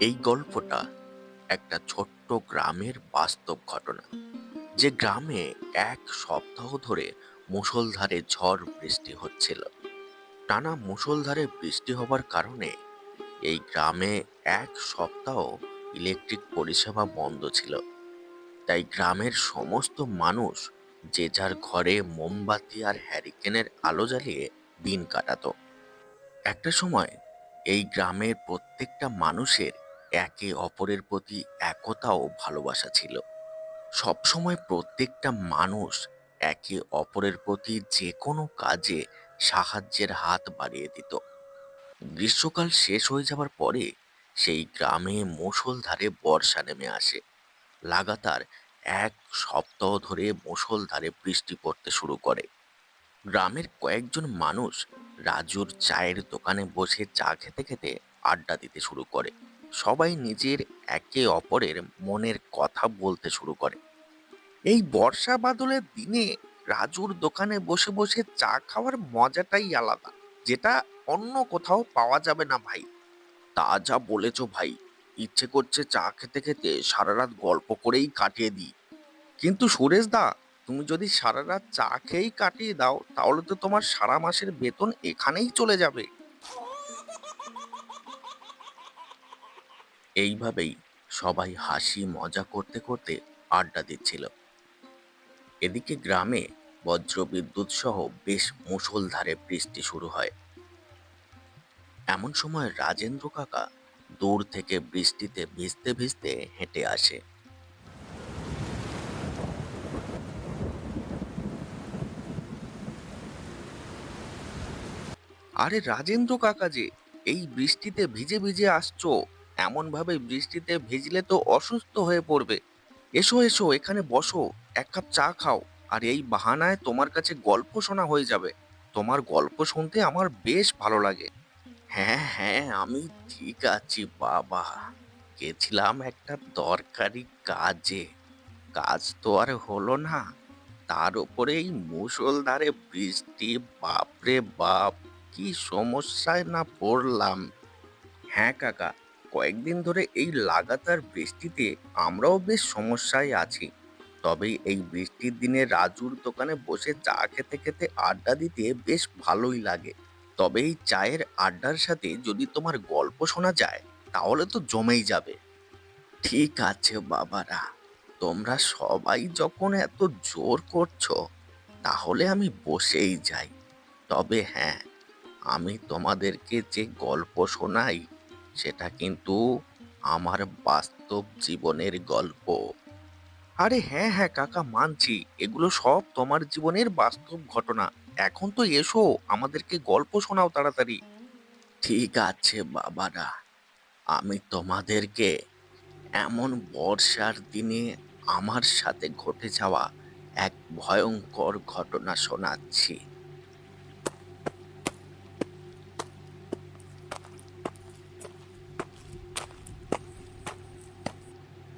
এই গল্পটা একটা ছোট্ট গ্রামের বাস্তব ঘটনা। যে গ্রামে এক সপ্তাহ ধরে মুষলধারে ঝড় বৃষ্টি হচ্ছিল। টানা মুষলধারে বৃষ্টি হবার কারণে এই গ্রামে এক সপ্তাহ ইলেকট্রিক পরিষেবা বন্ধ ছিল। তাই গ্রামের সমস্ত মানুষ যে যার ঘরে মোমবাতি আর হ্যারিকেনের আলো জ্বালিয়ে দিন কাটাত। একটা সময় এই গ্রামের প্রত্যেকটা মানুষের একে অপরের প্রতি একতা ও ভালোবাসা ছিল। সবসময় প্রত্যেকটা মানুষ একে অপরের প্রতি যে কোনো কাজে সাহায্যের হাত বাড়িয়ে দিত। গ্রীষ্মকাল শেষ হয়ে যাবার পরে সেই গ্রামে মুষলধারে বর্ষা নেমে আসে। লাগাতার এক সপ্তাহ ধরে মুষলধারে বৃষ্টি পড়তে শুরু করে। গ্রামের কয়েকজন মানুষ রাজুর চায়ের দোকানে বসে চা খেতে খেতে আড্ডা দিতে শুরু করে। সবাই নিজের একে অপরের মনের কথা বলতে শুরু করে। এই বর্ষা বাদলের দিনে রাজুর দোকানে বসে বসে চা খাওয়ার মজাটাই আলাদা, যেটা অন্য কোথাও পাওয়া যাবে না ভাই। তা যা বলেছ ভাই, ইচ্ছে করছে চা খেতে খেতে সারা রাত গল্প করেই কাটিয়ে দিই। কিন্তু সুরেশ দা, তুমি যদি সারা রাত চা খেয়েই কাটিয়ে দাও, তাহলে তো তোমার সারা মাসের বেতন এখানেই চলে যাবে। এইভাবেই সবাই হাসি মজা করতে করতে আড্ডা দিচ্ছিল। এদিকে গ্রামে বজ্রবিদ্যুৎ সহ বেশ মুষলধারে বৃষ্টি শুরু হয়। এমন সময় রাজেন্দ্র কাকা দূর থেকে বৃষ্টিতে ভিজতে ভিজতে হেঁটে আসে। আরে রাজেন্দ্র কাকা যে এই বৃষ্টিতে ভিজে ভিজে আসছো? এমন ভাবে বৃষ্টিতে ভিজলে তো অসুস্থ হয়ে পড়বে। এসো এসো, এখানে বসো, এক কাপ চা খাও, আর এই বাহানায় তোমার কাছে গল্প শোনা হয়ে যাবে। তোমার গল্প শুনতে আমার বেশ ভালো লাগে। হ্যাঁ হ্যাঁ আমি ঠিক আছি, বাবা। গেছিলাম একটা দরকারি কাজে। কাজ তো আর হলো না। তার উপরে এই মুষলধারে বৃষ্টি, বাপরে বাপ, কি সমস্যায় না পড়লাম। হ্যাঁ কাকা কয়েকদিন ধরে এই লাগাতার বৃষ্টিতে আমরাও বেশ সমস্যায় আছি। তবে এই বৃষ্টির দিনে রাজুর দোকানে বসে চা খেতে খেতে আড্ডা দিতে বেশ ভালোই লাগে। তবে এই চায়ের আড্ডার সাথে যদি তোমার গল্প শোনা যায়, তাহলে তো জমেই যাবে। ঠিক আছে বাবারা, তোমরা সবাই যখন এত জোর করছ, তাহলে আমি বসেই যাই। তবে হ্যাঁ আমি তোমাদেরকে যে গল্প শোনাই সেটা কিন্তু আমার বাস্তব জীবনের গল্প। আরে হ্যাঁ হ্যাঁ কাকা মানছি। এগুলো সব তোমার জীবনের বাস্তব ঘটনা। এখন তো এসো আমাদেরকে গল্প শোনাও তাড়াতাড়ি। ঠিক আছে বাবারা আমি তোমাদেরকে এমন বর্ষার দিনে আমার সাথে ঘটে যাওয়া এক ভয়ঙ্কর ঘটনা শোনাচ্ছি।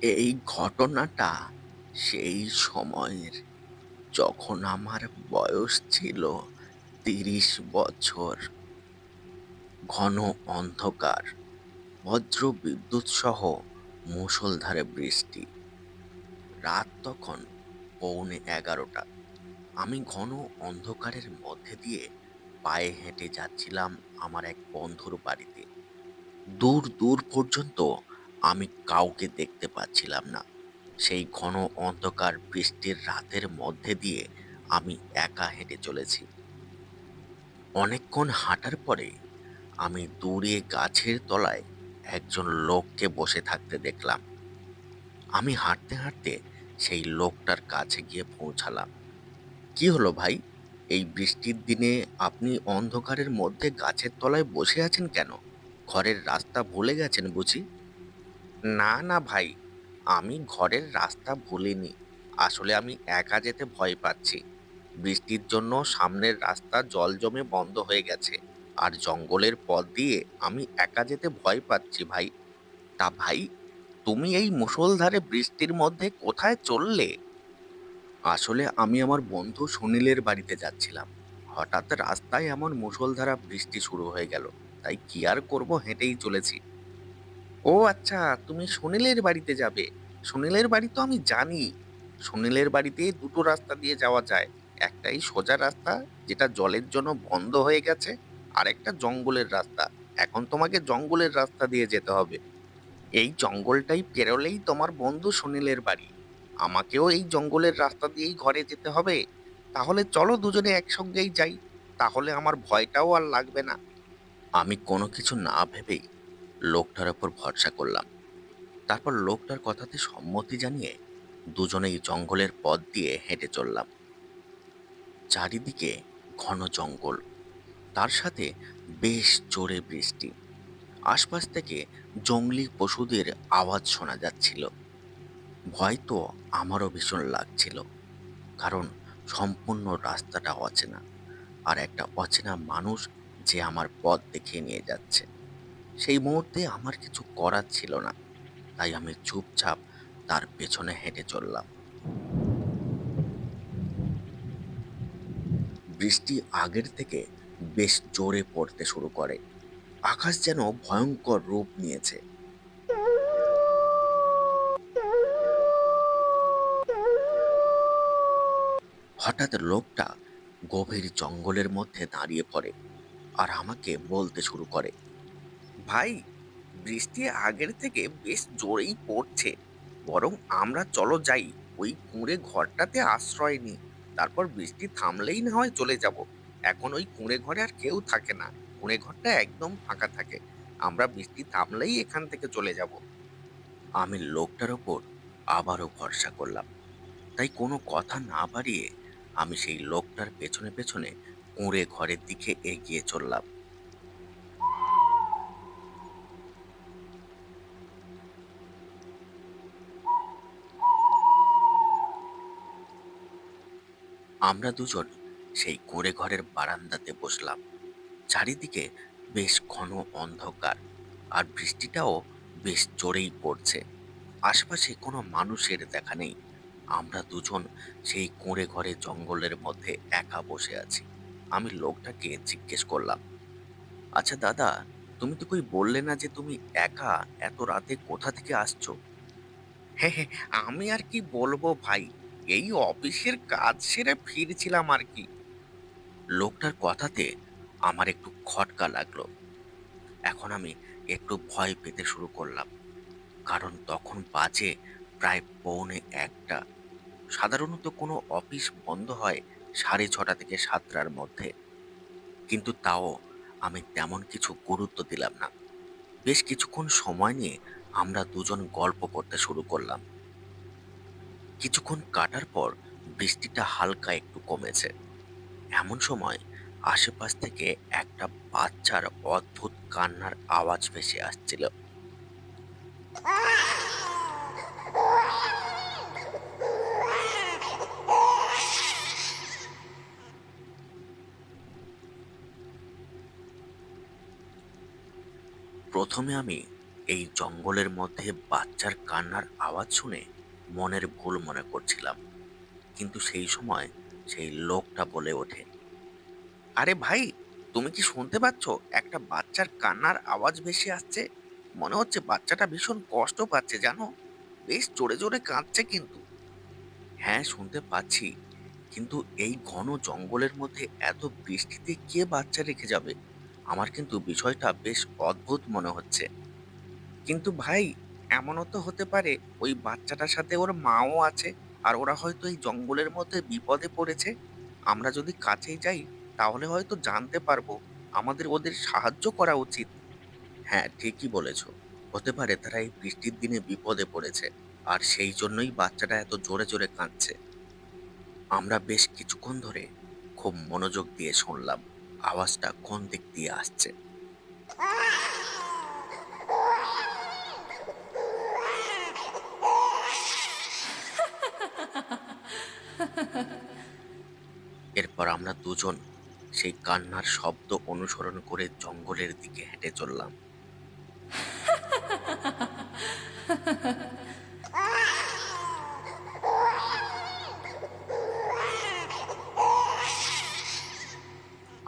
এই ঘটনাটা সেই সময়ের। যখন আমার বয়স ছিল তিরিশ বছর, ঘন অন্ধকার বজ্র বিদ্যুৎ সহ মুষলধারে বৃষ্টি। রাত তখন পৌনে এগারোটা। আমি ঘন অন্ধকারের মধ্যে দিয়ে পায়ে হেঁটে যাচ্ছিলাম আমার এক বন্ধুর বাড়িতে। দূর দূর পর্যন্ত আমি কাউকে দেখতে পাচ্ছিলাম না। সেই ঘন অন্ধকার বৃষ্টির রাতের মধ্যে দিয়ে আমি একা হেঁটে চলেছি। অনেকক্ষণ হাঁটার পরে আমি দূরে গাছের তলায় একজন লোককে বসে থাকতে দেখলাম। আমি হাঁটতে হাঁটতে সেই লোকটার কাছে গিয়ে পৌঁছালাম। কি হলো ভাই? এই বৃষ্টির দিনে আপনি অন্ধকারের মধ্যে গাছের তলায় বসে আছেন কেন? ঘরের রাস্তা ভুলে গেছেন বুঝি? না না ভাই, আমি ঘরের রাস্তা ভুলিনি। আসলে আমি একা যেতে ভয় পাচ্ছি। বৃষ্টির জন্য সামনের রাস্তা জল জমে বন্ধ হয়ে গেছে। আর জঙ্গলের পথ দিয়ে আমি একা যেতে ভয় পাচ্ছি ভাই। তা ভাই, তুমি এই মুষলধারে বৃষ্টির মধ্যে কোথায় চললে? আসলে আমি আমার বন্ধু সুনীলের বাড়িতে যাচ্ছিলাম। হঠাৎ রাস্তায় এমন মুষলধারা বৃষ্টি শুরু হয়ে গেল। তাই কি আর করব হেঁটেই চলেছি। ও আচ্ছা তুমি সুনীলের বাড়িতে যাবে। সুনীলের বাড়ি তো আমি জানি। সুনীলের বাড়িতে দুটো রাস্তা দিয়ে যাওয়া যায়। একটাই সোজা রাস্তা, যেটা জলের জন্য বন্ধ হয়ে গেছে, আর একটা জঙ্গলের রাস্তা। এখন তোমাকে জঙ্গলের রাস্তা দিয়ে যেতে হবে। এই জঙ্গলটাই পেরোলেই তোমার বন্ধু সুনীলের বাড়ি। আমাকেও এই জঙ্গলের রাস্তা দিয়েই ঘরে যেতে হবে। তাহলে চলো দুজনে একসঙ্গেই যাই। তাহলে আমার ভয়টাও আর লাগবে না। আমি কোনো কিছু না ভেবেই লোকটার ওপর ভরসা করলাম। তারপর লোকটার কথাতে সম্মতি জানিয়ে দুজনেই জঙ্গলের পথ দিয়ে হেঁটে চললাম। চারিদিকে ঘন জঙ্গল, তার সাথে বেশ জোরে বৃষ্টি। আশপাশ থেকে জঙ্গলি পশুদের আওয়াজ শোনা যাচ্ছিল। ভয় তো আমারও ভীষণ লাগছিল, কারণ সম্পূর্ণ রাস্তাটা অচেনা, আর একটা অচেনা মানুষ যে আমার পথ দেখিয়ে নিয়ে যাচ্ছে। সেই মুহূর্তে আমার কিছু করার ছিল না। তাই আমি চুপচাপ তার পেছনে হেঁটে চললাম। বৃষ্টি আগের থেকে বেশ জোরে পড়তে শুরু করে। আকাশ যেন ভয়ঙ্কর রূপ নিয়েছে। হঠাৎ লোকটা গভীর জঙ্গলের মধ্যে দাঁড়িয়ে পড়ে আর আমাকে বলতে শুরু করে ভাই, বৃষ্টি আগের থেকে বেশ জোরেই পড়ছে। বরং আমরা চলো যাই, ওই কুঁড়ে ঘরটাতে আশ্রয় নিই। তারপর বৃষ্টি থামলেই না হয় চলে যাব। এখন ওই কুঁড়ে ঘরে আর কেউ থাকে না। কুঁড়ে ঘরটা একদম ফাঁকা থাকে। আমরা বৃষ্টি থামলেই এখান থেকে চলে যাব। আমি লোকটার ওপর আবারও ভরসা করলাম। তাই কোনো কথা না বাড়িয়ে আমি সেই লোকটার পেছনে পেছনে কুঁড়ে ঘরের দিকে এগিয়ে চললাম। আমরা দুজন সেই কুঁড়ে ঘরের বারান্দাতে বসলাম। চারিদিকে বেশ ঘন অন্ধকার আর বৃষ্টিটাও বেশ জোরেই পড়ছে। আশপাশে কোনো মানুষের দেখা নেই। আমরা দুজন সেই কুঁড়ে ঘরে জঙ্গলের মধ্যে একা বসে আছি। আমি লোকটাকে জিজ্ঞেস করলাম আচ্ছা দাদা, তুমি তো কই বললে না যে তুমি একা এত রাতে কোথা থেকে আসছো? হ্যাঁ হ্যাঁ আমি আর কি বলব ভাই? এই অফিসের কাজ সেরে ফিরছিলাম আর কি লোকটার কথাতে আমার একটু খটকা লাগল। এখন আমি একটু ভয় পেতে শুরু করলাম। কারণ তখন বাজে প্রায় পৌনে একটা। সাধারণত কোনো অফিস বন্ধ হয় সাড়ে ছটা থেকে সাতটার মধ্যে। কিন্তু তাও আমি তেমন কিছু গুরুত্ব দিলাম না। বেশ কিছুক্ষণ সময় নিয়ে আমরা দুজন গল্প করতে শুরু করলাম। কিছুক্ষণ কাটার পর বৃষ্টিটা হালকা একটু কমেছে। এমন সময় আশেপাশ থেকে একটা বাচ্চার অদ্ভুত কান্নার আওয়াজ ভেসে আসছিল। প্রথমে আমি এই জঙ্গলের মধ্যে বাচ্চার কান্নার আওয়াজ শুনে মনের ভুল মনে করছিলাম। কিন্তু সেই সময় সেই লোকটা বলে ওঠে, আরে ভাই, তুমি কি শুনতে পাচ্ছ? একটা বাচ্চার কান্নার আওয়াজ ভেসে আসছে। মনে হচ্ছে বাচ্চাটা ভীষণ কষ্ট পাচ্ছে, জানো? বেশ জোরে জোরে কাঁদছে কিন্তু। হ্যাঁ শুনতে পাচ্ছি। কিন্তু এই ঘন জঙ্গলের মধ্যে এত বৃষ্টিতে কে বাচ্চা রেখে যাবে? আমার কিন্তু বিষয়টা বেশ অদ্ভুত মনে হচ্ছে। কিন্তু ভাই এমনও তো হতে পারে ওই বাচ্চাটার সাথে ওর মাও আছে আর ওরা হয়তো এই জঙ্গলের মধ্যে বিপদে পড়েছে। আমরা যদি কাছেই যাই, তাহলে হয়তো জানতে পারব আমাদের ওদের সাহায্য করা উচিত। হ্যাঁ ঠিকই বলেছ। হতে পারে তারা এই বৃষ্টির দিনে বিপদে পড়েছে আর সেই জন্যই বাচ্চাটা এত জোরে জোরে কাঁদছে। আমরা বেশ কিছুক্ষণ ধরে খুব মনোযোগ দিয়ে শুনলাম, আওয়াজটা কোন দিক দিয়ে আসছে। দুজন। সেই কান্নার শব্দ অনুসরণ করে জঙ্গলের দিকে হেঁটে চললাম।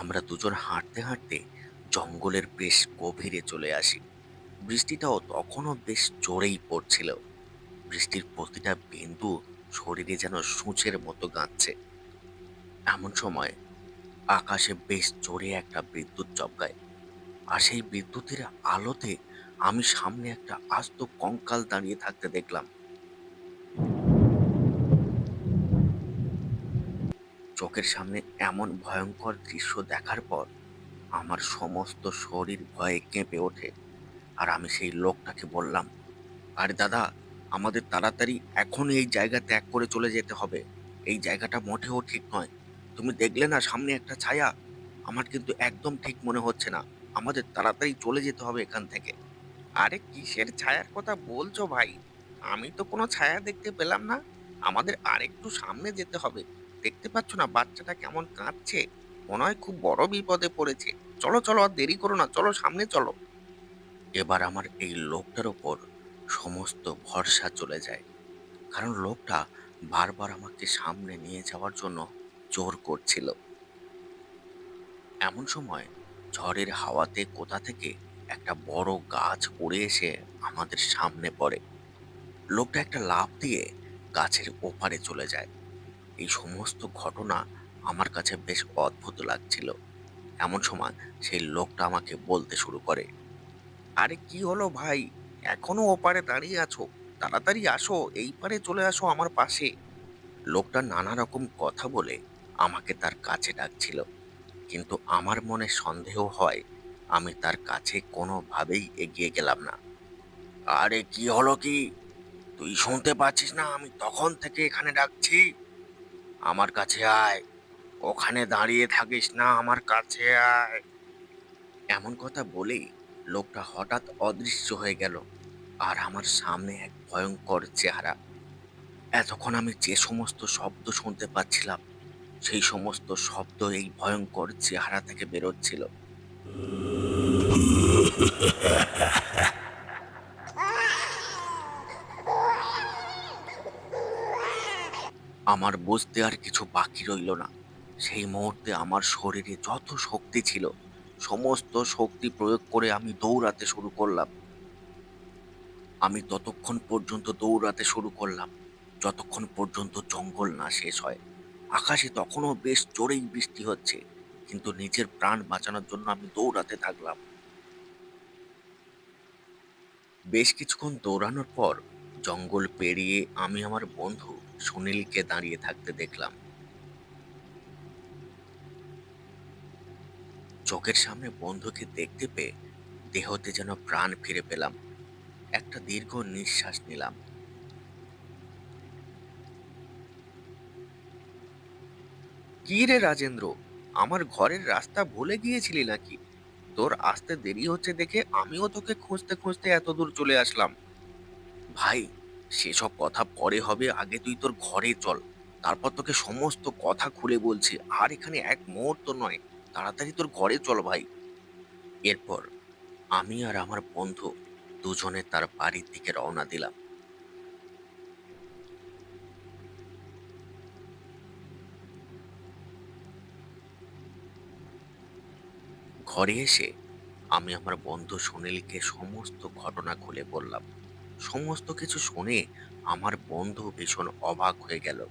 আমরা দুজন হাঁটতে হাঁটতে জঙ্গলের বেশ গভীরে চলে আসি। বৃষ্টিটাও তখনও বেশ জোরেই পড়ছিল। বৃষ্টির প্রতিটা বিন্দু শরীরে যেন সূচের মতো গাঁচ্ছে এমন সময় আকাশে বেশ জোরে একটা বিদ্যুৎ চমকায়। আর সেই বিদ্যুতের আলোতে আমি সামনে একটা আস্ত কঙ্কাল দাঁড়িয়ে থাকতে দেখলাম। চোখের সামনে এমন ভয়ঙ্কর দৃশ্য দেখার পর আমার সমস্ত শরীর ভয়ে কেঁপে ওঠে। আর আমি সেই লোকটাকে বললাম, আরে দাদা, আমাদের তাড়াতাড়ি এখনই এই জায়গা ত্যাগ করে চলে যেতে হবে। এই জায়গাটা মোটেও ঠিক নয়। তুমি দেখলে না সামনে একটা ছায়া? আমার কিন্তু একদম ঠিক মনে হচ্ছে না। আমাদের তাড়াতাড়ি চলে যেতে হবে এখান থেকে। আরে, কিসের ছায়ার কথা বলছো ভাই? আমি তো কোনো ছায়া দেখতে পেলাম না। আমাদের আরেকটু সামনে যেতে হবে। দেখতে পাচ্ছ না বাচ্চাটা কেমন কাঁদছে? মনে হয় খুব বড় বিপদে পড়েছে। চলো চলো, আর দেরি করো না। চলো, সামনে চলো। এবার আমার এই লোকটার ওপর সমস্ত ভরসা চলে যায়। কারণ লোকটা বারবার আমাকে সামনে নিয়ে যাওয়ার জন্য জোর করছিল। এমন সময় ঝড়ের হাওয়াতে কোথা থেকে একটা বড় গাছ উড়ে এসে আমাদের সামনে পড়ে। লোকটা একটা লাফ দিয়ে গাছের ওপারে চলে যায়। এই সমস্ত ঘটনা আমার কাছে বেশ অদ্ভুত লাগছিল। এমন সময় সেই লোকটা আমাকে বলতে শুরু করে, আরে কি হলো ভাই? এখনও ওপারে দাঁড়িয়ে আছো? তাড়াতাড়ি আসো, এই পারে চলে আসো আমার পাশে। লোকটা নানা রকম কথা বলে আমাকে তার কাছে ডাকছিল। কিন্তু আমার মনে সন্দেহ হয় আমি তার কাছে কোনোভাবেই এগিয়ে গেলাম না। আরে কি হলো কি? তুই শুনতে পাচ্ছিস না আমি তখন থেকে এখানে ডাকছি? আমার কাছে আয়। ওখানে দাঁড়িয়ে থাকিস না আমার কাছে আয়। এমন কথা বলেই লোকটা হঠাৎ অদৃশ্য হয়ে গেল আর আমার সামনে এক ভয়ঙ্কর চেহারা। এতক্ষণ আমি যে সমস্ত শব্দ শুনতে পাচ্ছিলাম সেই সমস্ত শব্দ এই ভয়ঙ্কর চেহারা থেকে বেরোচ্ছিল। আমার বুঝতে আর কিছু বাকি রইল না। সেই মুহূর্তে আমার শরীরে যত শক্তি ছিল, সমস্ত শক্তি প্রয়োগ করে আমি দৌড়াতে শুরু করলাম। আমি ততক্ষণ পর্যন্ত দৌড়াতে শুরু করলাম, যতক্ষণ পর্যন্ত জঙ্গল না শেষ হয়। আকাশে তখনও বেশ জোরেই বৃষ্টি হচ্ছে, কিন্তু নিজের প্রাণ বাঁচানোর জন্য আমি দৌড়াতে থাকলাম। বেশ কিছুক্ষণ দৌড়ানোর পর জঙ্গল পেরিয়ে আমি আমার বন্ধু সুনীলকে দাঁড়িয়ে থাকতে দেখলাম। চোখের সামনে বন্ধুকে দেখতে পেয়ে দেহতে যেন প্রাণ ফিরে পেলাম। একটা দীর্ঘ নিঃশ্বাস নিলাম। কি রে রাজেন্দ্র? আমার ঘরের রাস্তা ভুলে গিয়েছিলি নাকি? তোর আসতে দেরি হচ্ছে দেখে আমিও তোকে খুঁজতে খুঁজতে এত দূর চলে আসলাম। ভাই, সেসব কথা পরে হবে, আগে তুই তোর ঘরে চল। তারপর তোকে সমস্ত কথা খুলে বলছি। আর এখানে এক মুহূর্ত নয়, তাড়াতাড়ি তোর ঘরে চল ভাই। এরপর আমি আর আমার বন্ধু দুজনে তার বাড়ির দিকে রওনা দিলাম। ঘরে এসে আমি আমার বন্ধু সুনীলকে সমস্ত ঘটনা খুলে বললাম। সমস্ত কিছু শুনে আমার বন্ধু ভীষণ অবাক হয়ে গেল।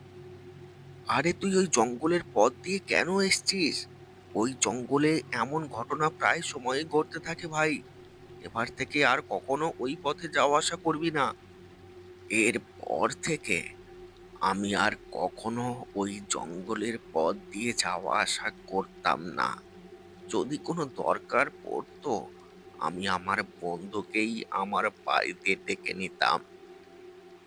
আরে তুই ওই জঙ্গলের পথ দিয়ে কেন এসছিস? ওই জঙ্গলে এমন ঘটনা প্রায় সময়ই ঘটতে থাকে ভাই। এবার থেকে আর কখনো ওই পথে যাওয়া আসা করবি না। এর পর থেকে আমি আর কখনো ওই জঙ্গলের পথ দিয়ে যাওয়া আসা করতাম না। যদি কোনো দরকার পড়তো আমি আমার বন্ধুকেই আমার বাড়িতে ডেকে নিতাম।